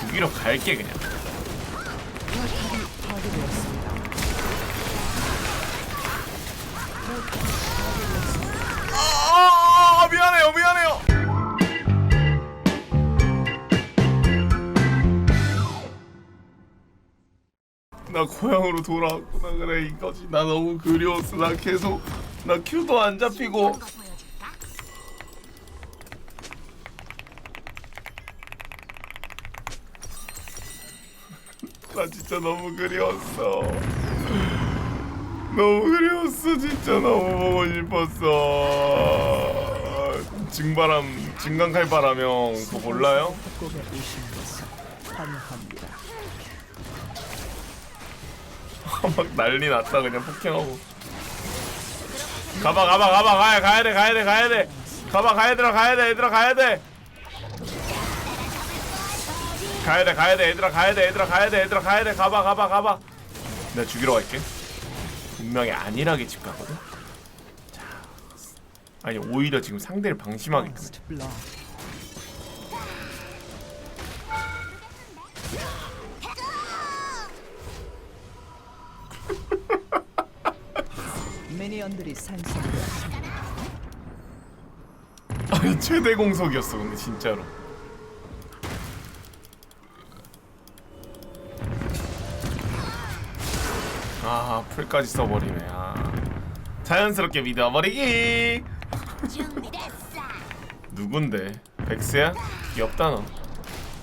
죽이러 갈게 그냥. 아, 나 고향으로 돌아왔구나 그래. 이거지. 나 너무 그리웠어. 나 계속 나 큐도 안 잡히고 진짜 너무 그리웠어. 너무 그리웠어 진짜. 너무 보고 싶었어. 증바람 증강칼바람 형 그거 몰라요? 오신 것을 환영합니다. 막 난리 났다 그냥 폭행하고. 가봐 가봐 가봐. 가야 가야 돼 가야 돼 가야 돼. 가봐 가야 돼 가야 돼. 얘들아 가야 돼 가야 돼 가야 돼 얘들아 가야 돼 얘들아 가야 돼 얘들아 가야 돼 가봐 가봐 가봐 내가 죽이러 갈게 분명히 안일하게 집 가거든 자 아니 오히려 지금 상대를 방심하게끔. First blood. 미니언들이 생성되었습니다. 아니 최대 공속이었어 근데 진짜로 아 풀까지 써버리네. 아. 자연스럽게 믿어버리기. 누군데? 백스야? 귀엽다 너.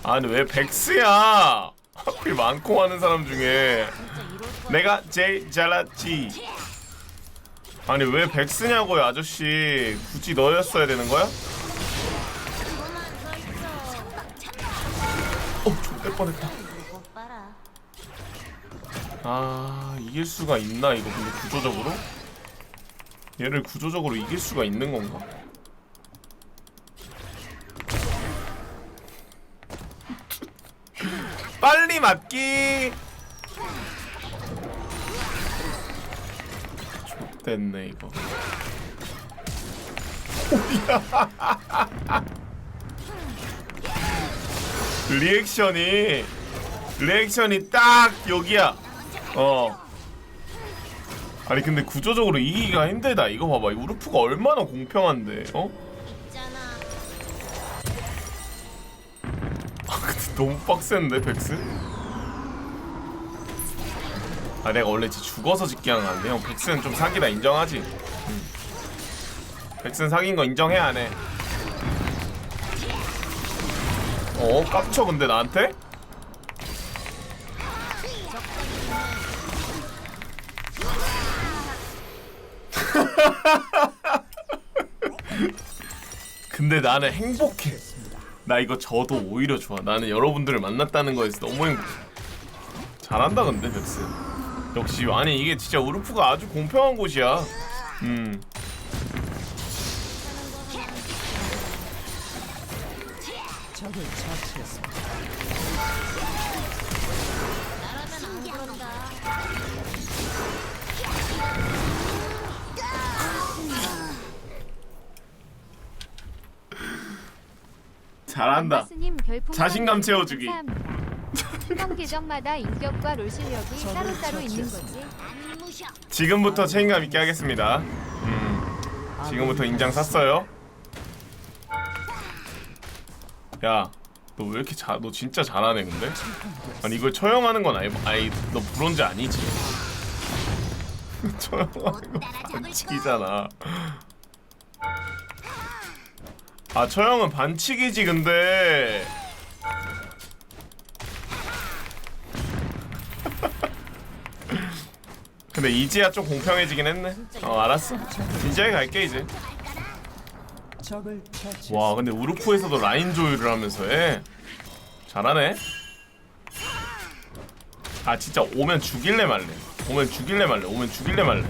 아니 왜 백스야? 하필 많고 하는 사람 중에. 내가 제일 잘났지. 아니 왜 백스냐고요 아저씨. 굳이 너였어야 되는 거야? 어, X될 뻔했다. 아, 이길 수가 있나 이거 근데 구조적으로? 얘를 구조적으로 이길 수가 있는 건가? 빨리 맞기. 됐네 이거. 리액션이 리액션이 딱 여기야. 어. 아니 근데 구조적으로 이기기가 힘들다. 이거 봐봐. 이 우르프가 얼마나 공평한데. 어? 아 근데 너무 빡센데 백스? 아 내가 원래 죽어서 직기하는 건데 형 백스는 좀 사기다 인정하지? 응. 백스는 사기인 거 인정해 안 해? 어 깝쳐 근데 나한테? 근데 나는 행복해. 나 이거 저도 오히려 좋아. 나는 여러분들을 만났다는 거에서 너무 행복해. 잘한다 근데 백스. 역시 아니 이게 진짜 우르프가 아주 공평한 곳이야. 음. 적을 처치했습니다. 잘한다. 스님 별풍선 자신감 채워주기. 계정마다 인격과 롤 실력이 따로따로 있는 거지. 지금부터 책임감 있게 하겠습니다. 음. 지금부터 인장 샀어요. 야, 너 왜 이렇게 잘? 너 진짜 잘하네 근데. 아니 이걸 처형하는 건 아니, 아니 너 브론즈 아니지? 처형하는 거 반칙이잖아. 아 처형은 반칙이지 근데. 근데 이제야 좀 공평해지긴 했네. 어 알았어. 이제 갈게 이제. 와 근데 우르프에서도 라인 조율을 하면서 해 잘하네 아 진짜 오면 죽일래 말래 오면 죽일래 말래 오면 죽일래 말래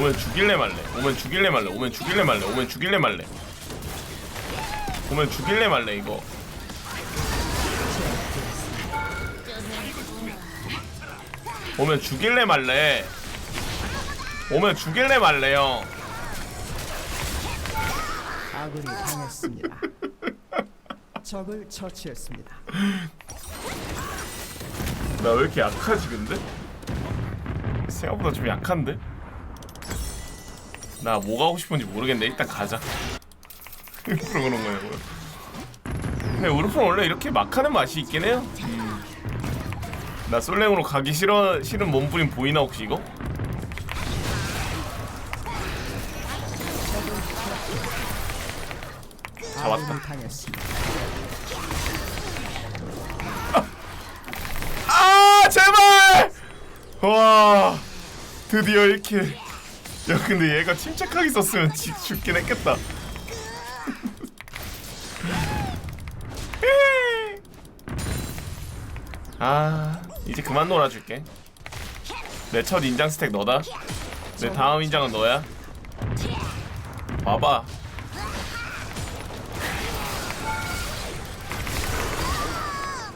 오면 죽일래 말래 오면 죽일래 말래 오면 죽일래 말래 오면 죽일래 말래 오면 죽일래 말래 이거 오면 죽일래 말래 오면 죽일래 말래요 아군이 당했습니다. 적을 처치했습니다. 나 왜 이렇게 약하지 근데? 생각보다 좀 약한데? 나 뭐 가고 싶은지 모르겠는데 일단 가자 일부러 그런 뭐. 근데 우르프는 원래 이렇게 막 하는 맛이 있긴 해요 음. 나 솔랭으로 가기 싫어, 싫은 몸부림 보이나 혹시 이거? 잡았다. 당했습니다. 아 제발! 와 드디어 1킬 야 근데 얘가 침착하게 썼으면 지, 죽긴 했겠다 아 이제 그만 놀아줄게 내 첫 인장 스택 너다 내 다음 인장은 너야 봐봐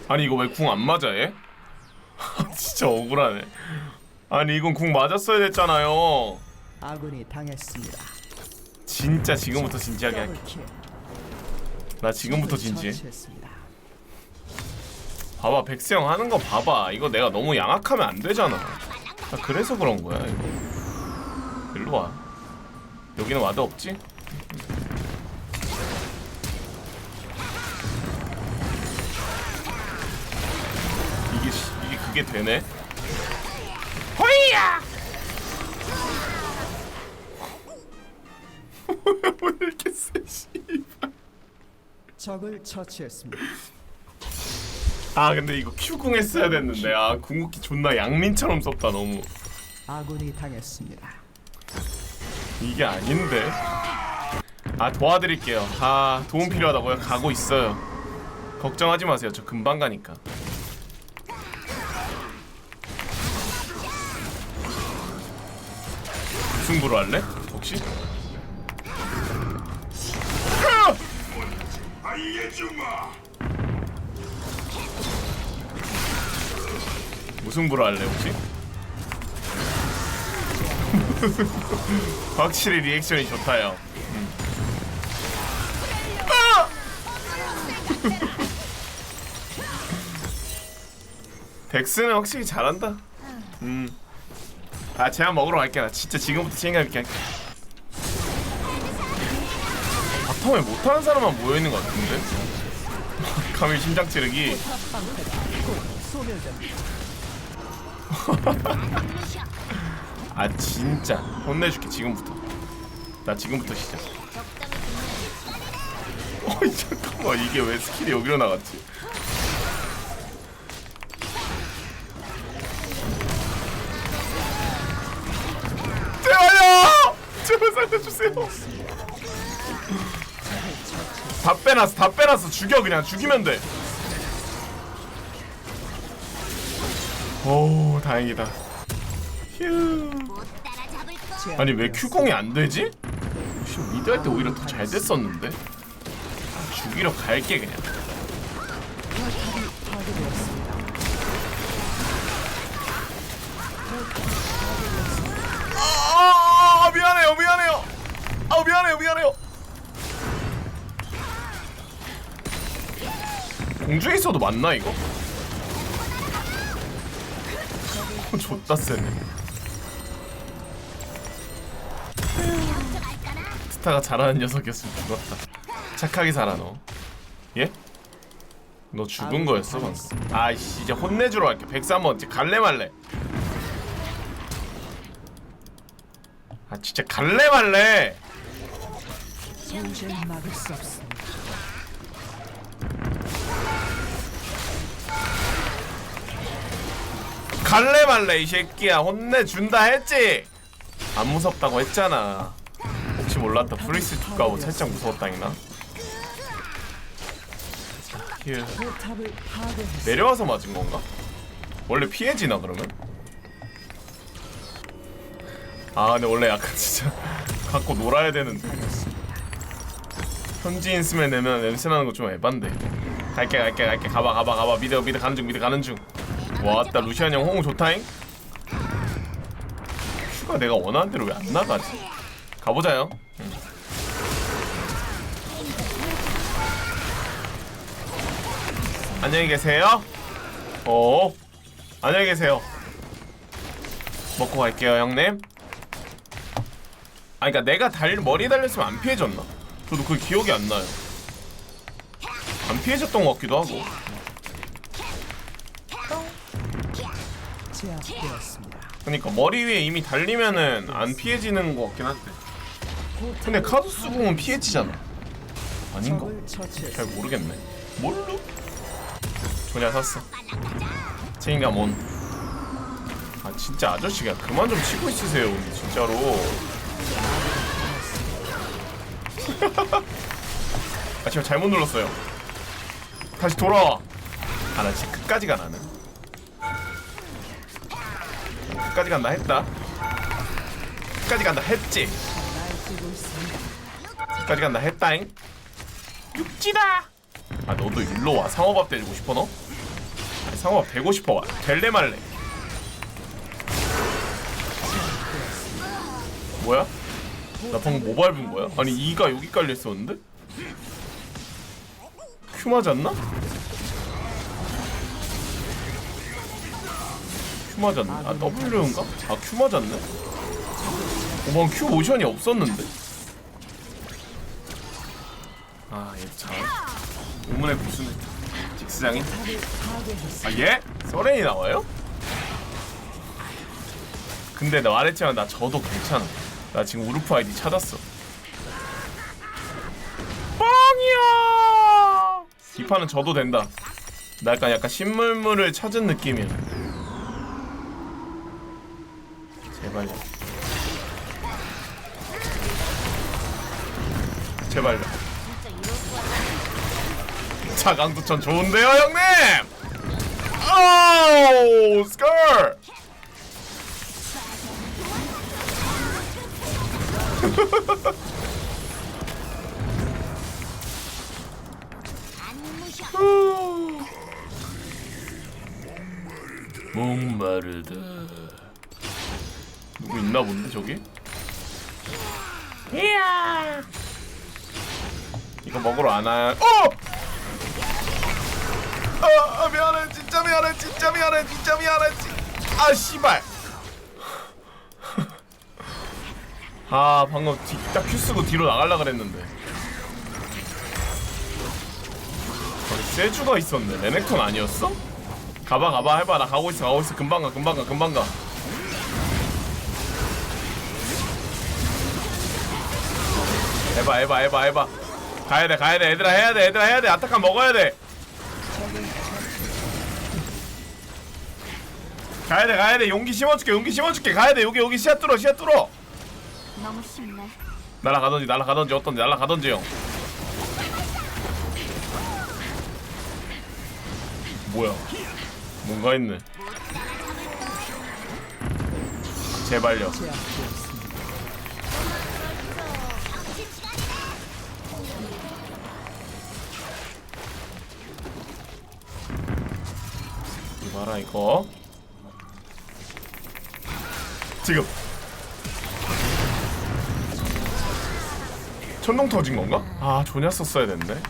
아니 이거 왜 궁 안 맞아 얘? 진짜 억울하네. 아니 이건 궁 맞았어야 됐잖아요. 아군이 당했습니다. 진짜 지금부터 진지하게 할게. 더블킬. 나 지금부터 진지해. 처치했습니다. 봐봐 백스 형 하는 거 봐봐. 이거 내가 너무 양악하면 안 되잖아. 나 그래서 그런 거야 이거. 일로 와. 여기는 와드 없지? 이게 씨- 이게 그게 되네? 호이야! 왜 이렇게 세? 씨발. 적을 처치했습니다. 아 근데 이거 Q궁 했어야 됐는데 아 궁극기 존나 양민처럼 썼다 너무 아군이 당했습니다. 이게 아닌데 아 도와드릴게요 아 도움 필요하다고요? 가고 있어요 걱정하지 마세요 저 금방 가니까 승부로 할래? 혹시? 무승부로 할래 혹시? 확실히 리액션이 좋다요. 음. 아! 덱스는 확실히 잘한다. 음. 아 제가 먹으러 갈게 나 진짜 지금부터 책임감 있게 할게. 바텀에 못하는 사람만 모여 있는 것 같은데. 카밀 심장 찌르기. 아 진짜 혼내줄게 지금부터. 나 지금부터 시작. 어이 잠깐만 이게 왜 스킬이 여기로 나갔지? 빼놨어, 다 빼놨어. 죽여 그냥 죽이면 돼. 오 다행이다. 휴. 아니 왜 Q공이 안 되지? 혹시 미드 할 때 오히려 더 잘 됐었는데? 아, 죽이러 갈게 그냥. 파괴되었습니다. 아 미안해요 미안해요. 아 미안해요 미안해요. 공중에 있어도 맞나 이거? 존나 세네. 스타가 잘하는 녀석이었으면 죽었다. 착하게 살아 너. 예? 너 죽은 거였어 방금. 아이씨 이제 혼내주러 갈게. 백스 한번 이제 갈래 말래. 아 진짜 갈래 말래. 막을 수 없습 갈래 말래 이 새끼야. 혼내준다 했지? 안 무섭다고 했잖아. 혹시 몰랐다. 프리스 뒷가고 살짝 무서웠다니나 파괴했습니다. 내려와서 맞은 건가? 원래 피해지나 그러면? 아 근데 원래 약간 진짜 갖고 놀아야 되는데. 현지인 스멜 내면 냄새 나는 거 좀 에반데. 갈게 갈게 갈게. 가봐 가봐 가봐. 미드 미드 가는 중 미드 가는 중 왔다 루시안 형 호응 좋다잉 슈가 내가 원하는 대로 왜 안 나가지 가보자요 응. 안녕히 계세요. 어. 안녕히 계세요. 먹고 갈게요, 형님. 아, 그러니까 내가 달 머리 달렸으면 안 피해졌나? 저도 그 기억이 안 나요. 안 피해졌던 것 같기도 하고. 그러니까 머리 위에 이미 달리면은 안 피해지는 것 같긴 한데. 근데 카도스 궁은 피해지잖아. 아닌가? 잘 모르겠네. 뭘로? 조냐 샀어. 책임감 온. 아 진짜 아저씨가 그만 좀 치고 있으세요, 우리 진짜로. 아 제가 잘못 눌렀어요. 다시 돌아와. 아나 진짜 끝까지 가 나는. 끝까지 간다 했다. 끝까지 간다 했지. 끝까지 간다 했다잉. 육지다. 아 너도 일로 와 상어밥 되고 싶어 너? 아니, 상어밥 되고 싶어 될래 말래. 뭐야? 나 방금 뭐 밟은 거야? 아니 이가 여기 깔려 있었는데? 큐 맞았나? 큐 맞았네. 아 W인가? 아큐 맞았네. 어머 큐 모션이 없었는데? 아, 얘 참. 우문의 무슨 직스장인? 아, 얘? 서렌이 나와요? 근데 나 말했지만 나 저도 괜찮아. 나 지금 우르프 아이디 찾았어. 뻥이야! 이 판은 저도 된다. 나 약간 약간 신물물을 찾은 느낌이야. 제발요. 이럴 거야. 자강두천 좋은데요 형님 오우 스컬. 목마르다 누구 있나 본데 저기? 이야! 이거 먹으러 안 와요. 어! 아, 아 미안해. 진짜 미안해. 진짜 미안해. 진짜 미안해. 진- 아 씨발. 아 방금 뒤, 딱 큐 쓰고 뒤로 나갈라 그랬는데. 거기 세주가 있었네. 레넥톤 아니었어? 가봐 가봐. 해봐. 나 가고 있어 가고 있어. 금방 가 금방 가 금방 가 해봐 해봐 해봐 해봐. 가야 돼 가야 돼. 얘들아 해야 돼 얘들아 해야 돼. 아타칸 먹어야 돼. 가야 돼 가야 돼. 용기 심어줄게 용기 심어줄게. 가야 돼. 여기 여기 시야 뚫어 시야 뚫어. 너무 쉽네. 날아가던지 날아가던지 어떤지 날아가던지 형. 뭐야? 뭔가 있네. 제발요 제압되었습니다. 이거. 지금. 천둥 터진 건가? 아 조냐 썼어야 됐네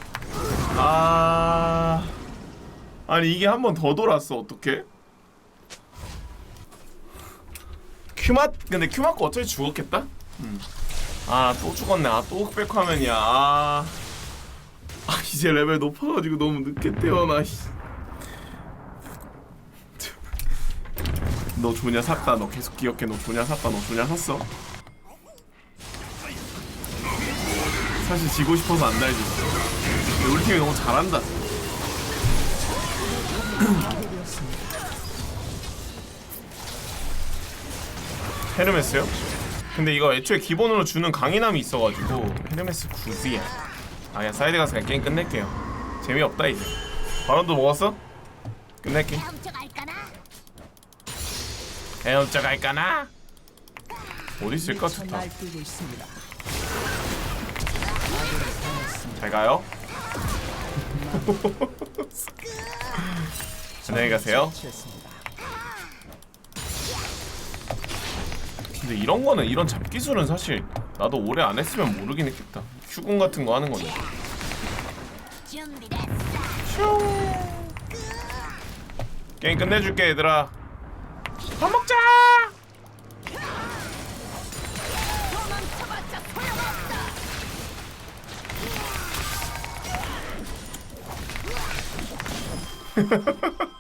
아. 아니 이게 한 번 더 돌았어 어떡해? 큐맛? 근데 큐 맞고 어차피 죽었겠다? 아또 죽었네. 아또 흑백 화면이야. 아, 아 이제 레벨 높아가지고 너무 늦게 태어나 너 조냐 샀다. 너 계속 기억해. 너 조냐 샀다. 너 조냐 샀어. 사실 지고 싶어서 안 달지. 근데 우리 팀이 너무 잘한다. 헤르메스요? 근데 이거 애초에 기본으로 주는 강인함이 있어가지고 헤르메스 구지야. 아 그냥 사이드 가서 그냥 게임 끝낼게요. 재미없다 이제. 바론도 먹었어? 끝낼게. 헤엄쳐 갈까나? 어디 있을까 투타. 잘 가요 안녕히 가세요. 근데 이런 거는 이런 잡기술은 사실 나도 오래 안 했으면 모르긴 했겠다 휴군 같은 거 하는 거는. 게임 끝내줄게 얘들아 밥 먹자!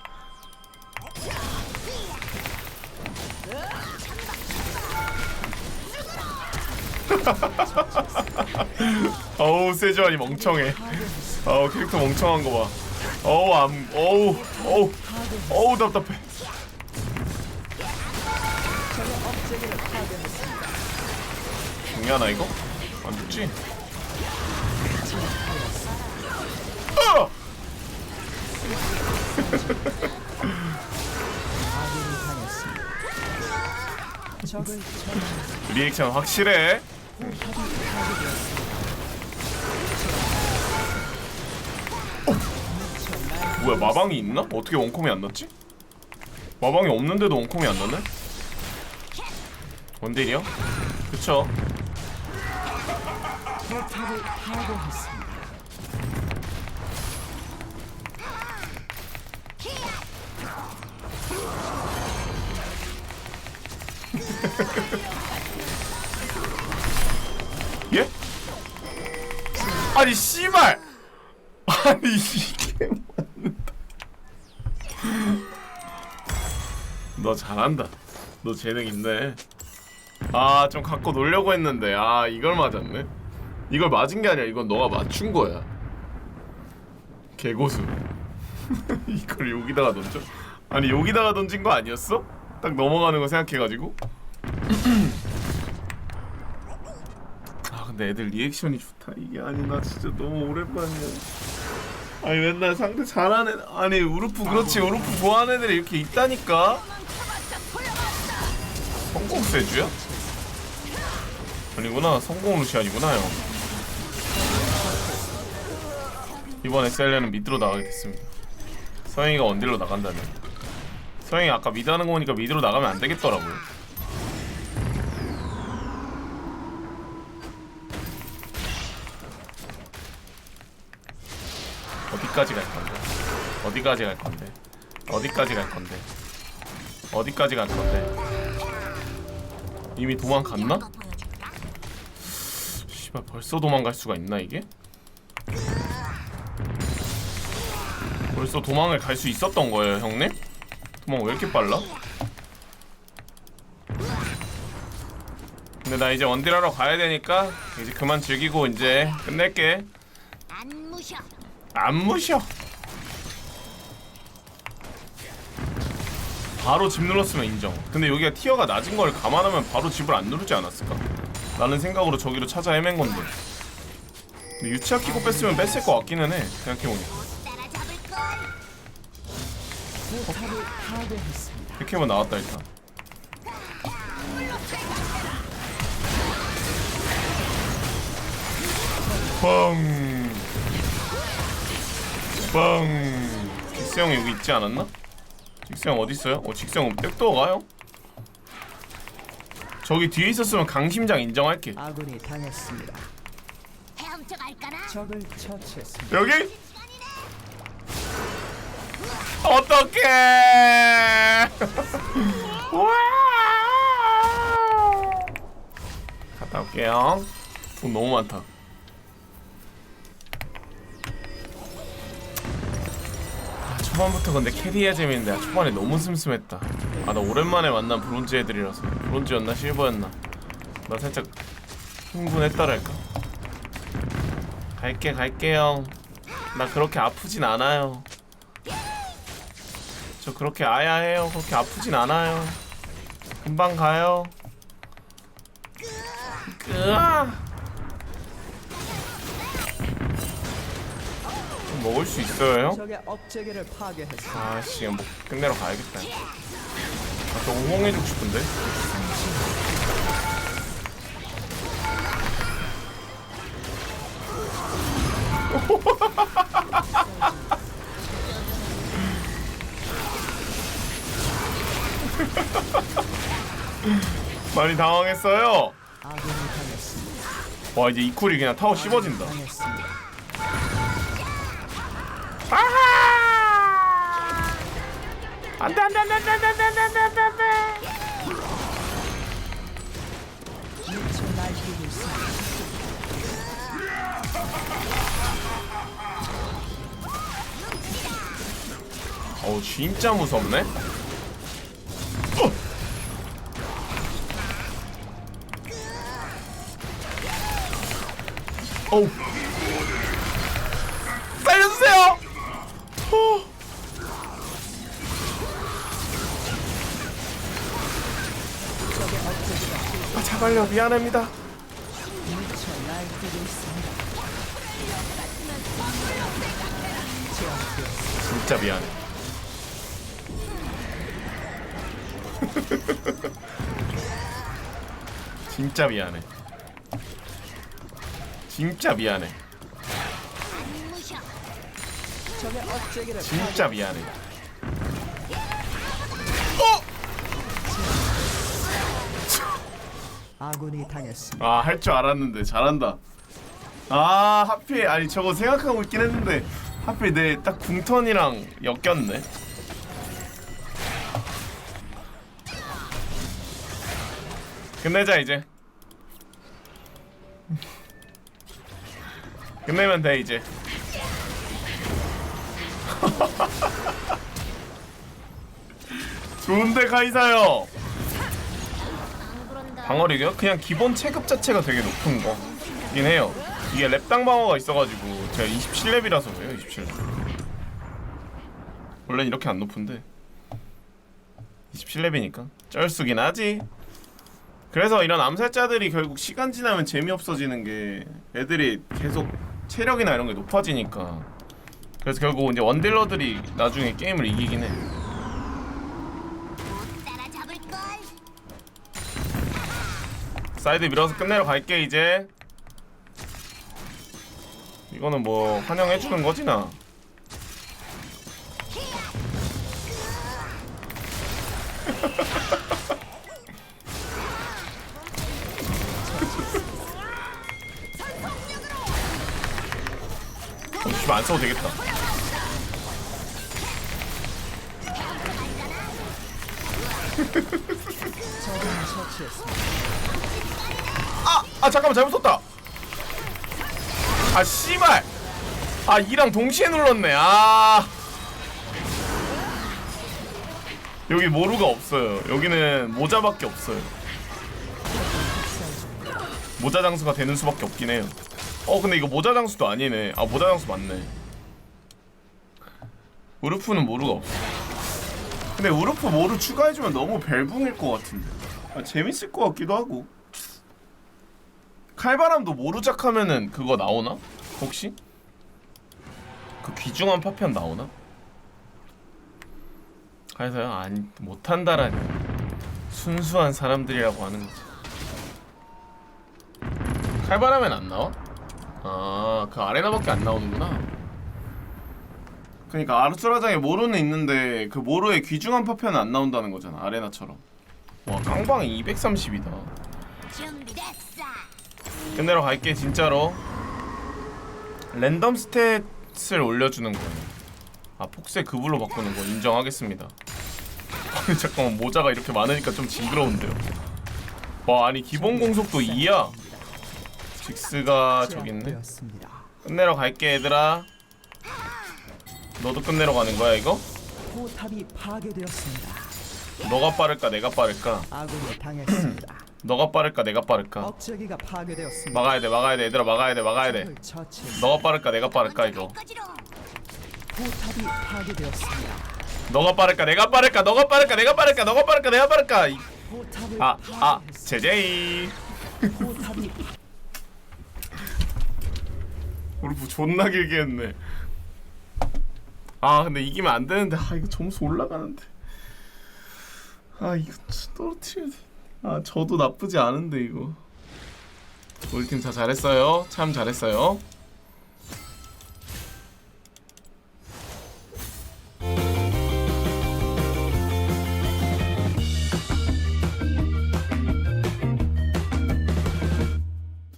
어우 세주안이 멍청해. 어우 캐릭터 멍청한 거봐. 어우 암 어우 어우 어우 답답해 중요하 나 이거? 안 죽지? 어! 리액션 확실해 어! 뭐야 마방이 있나? 어떻게 원콤이 안 났지? 마방이 없는데도 원콤이 안 났네? 원딜이요? 그쵸 포탑을 파괴했습니다. 예? 아니 씨발 아니 이게 맞는다 너 잘한다 너 재능 있네 아 좀 갖고 놀려고 했는데. 아 이걸 맞았네. 이걸 맞은 게 아니라 이건 너가 맞춘 거야. 개고수. 이걸 여기다가 던져? 아니 여기다가 던진 거 아니었어? 딱 넘어가는 거 생각해가지고. 아 근데 애들 리액션이 좋다. 이게 아니 나 진짜 너무 오랜만이야. 아니 맨날 상대 잘하는 애 아니 우르프 그렇지. 우르프 좋아하는 애들이 이렇게 있다니까. 성공 세주야? 아니구나 성공 루시안이구나 형 이번에 셀레는 미드로 나가게 됐습니다 서영이가 원딜로 나간다면 서영이 아까 미드 하는 거 보니까 미드로 나가면 안 되겠더라고요 어디까지 갈 건데? 어디까지 갈 건데? 어디까지 갈 건데? 어디까지 갈 건데? 이미 도망갔나? 씨발 벌써 도망갈 수가 있나 이게? 벌써 도망을 갈 수 있었던 거예요 형님? 도망 왜 이렇게 빨라? 근데 나 이제 원딜하러 가야 되니까 이제 그만 즐기고 이제 끝낼게 안 무셔. 안 무셔. 바로 집 눌렀으면 인정. 근데 여기가 티어가 낮은 걸 감안하면 바로 집을 안 누르지 않았을까? 라는 생각으로 저기로 찾아 헤맨 건데. 근데 유치아 키고 뺐으면 뺐을 것 같기는 해. 생각해보니. 백해만 나왔다 일단. 뻥. 뻥. 직수형 여기 있지 않았나? 직수형 어디 있어요? 어 직수형 백도어 가요? 저기 뒤에 있었으면 강심장 인정할게. 아군이 당했습니다. 헤엄쳐 갈까나? 적을 처치했습니다. 여기? 어떡해! 와! 갔다 올게요. 돈 너무 많다. 아, 초반부터 근데 캐리해야 재밌는데 아, 초반에 너무 슴슴했다. 아 나 오랜만에 만난 브론즈 애들이라서 브론즈였나 실버였나 나 살짝 흥분했다랄까. 갈게 갈게요. 나 그렇게 아프진 않아요. 저 그렇게 아야해요. 그렇게 아프진 않아요. 금방 가요. 으아. 좀 먹을 수 있어요. 아씨, 뭐 끝내러 가야겠다. 아, 저 우엉해주고 싶은데. 많이 당황했어요. 와 이제 이쿨이 그냥 타워 씹어진다. 아하! 안돼 안돼 안돼 안돼 안돼 안돼 안돼 안돼 안돼. 어우 진짜 무섭네 진짜 미안합니다. 진짜 미안해. 진짜 미안해. 진짜 미안해. 진짜 미안해. 어! 아군이 당했습니다. 아 할 줄 알았는데 잘한다 아 하필 아니 저거 생각하고 있긴 했는데 하필 내 딱 궁턴이랑 엮였네 끝내자 이제 끝내면 돼 이제 좋은데 그런다. 방어력이요? 그냥 기본 체급 자체가 되게 높은 거긴 해요. 이게 랩당 방어가 있어가지고 제가 27렙이라서 그래요. 27렙. 원래는 이렇게 안 높은데 27렙이니까 쩔수긴 하지. 그래서 이런 암살자들이 결국 시간 지나면 재미없어지는 게 애들이 계속 체력이나 이런 게 높아지니까 그래서 결국 이제 원딜러들이 나중에 게임을 이기긴 해. 사이드 밀어서 끝내러 갈게 이제. 이거는 뭐 환영해 주는 거지 나. 안 써도 되겠다. 아! 아 잠깐만 잘못 썼다. 아 씨발. 아 이랑 동시에 눌렀네. 아. 여기 모루가 없어요. 여기는 모자밖에 없어요. 모자 장수가 되는 수밖에 없긴 해요. 어 근데 이거 모자 장수도 아니네. 아 모자 장수 맞네. 우르프는 모루가 없어. 근데 우르프 모루 추가해주면 너무 벨붕일 것 같은데. 아, 재밌을 것 같기도 하고 칼바람도 모르작 하면은 그거 나오나? 혹시? 그 귀중한 파편 나오나? 그래서요 아니 못한다라니 순수한 사람들이라고 하는 거지 칼바람엔 안 나와? 아그 아레나밖에 안 나오는구나 그니까 아르수라장에 모루는 있는데 그 모루에 귀중한 파편은 안 나온다는 거잖아 아레나처럼 와 깡방이 230이다 준비됐어. 끝내러 갈게 진짜로. 랜덤 스탯을 올려주는 거예요 아 폭세 급으로 바꾸는 거 인정하겠습니다. 잠깐만 모자가 이렇게 많으니까 좀 징그러운데요. 와 아니 기본 공속도 2야. 직스가 저기 있네. 끝내러 갈게 얘들아. 너도 끝내러 가는 거야 이거? 너가 빠를까 내가 빠를까? 아군이 당했습니다. 너가 빠를까 내가 빠를까 억제기가 파괴되었습니다. 막아야 돼 막아야 돼 얘들아 막아야 돼 막아야 돼 적을 처치했습니다. 너가 빠를까 내가 빠를까 이거 거지롱. 포탑이 파괴되었습니다. 너가 빠를까 내가 빠를까 너가 빠를까 내가 빠를까 너가 빠를까 내가 빠를까 이- 포탑을 아, 아, 파괴했습니다. 제제이. 포탑이 우리 존나 길게 했네. 아, 근데 이기면 안 되는데. 아, 이거 점수 올라가는데. 아, 이거 진짜 떨어뜨려야 돼. 아, 저도 나쁘지 않은데 이거. 우리 팀 다 잘했어요. 참 잘했어요.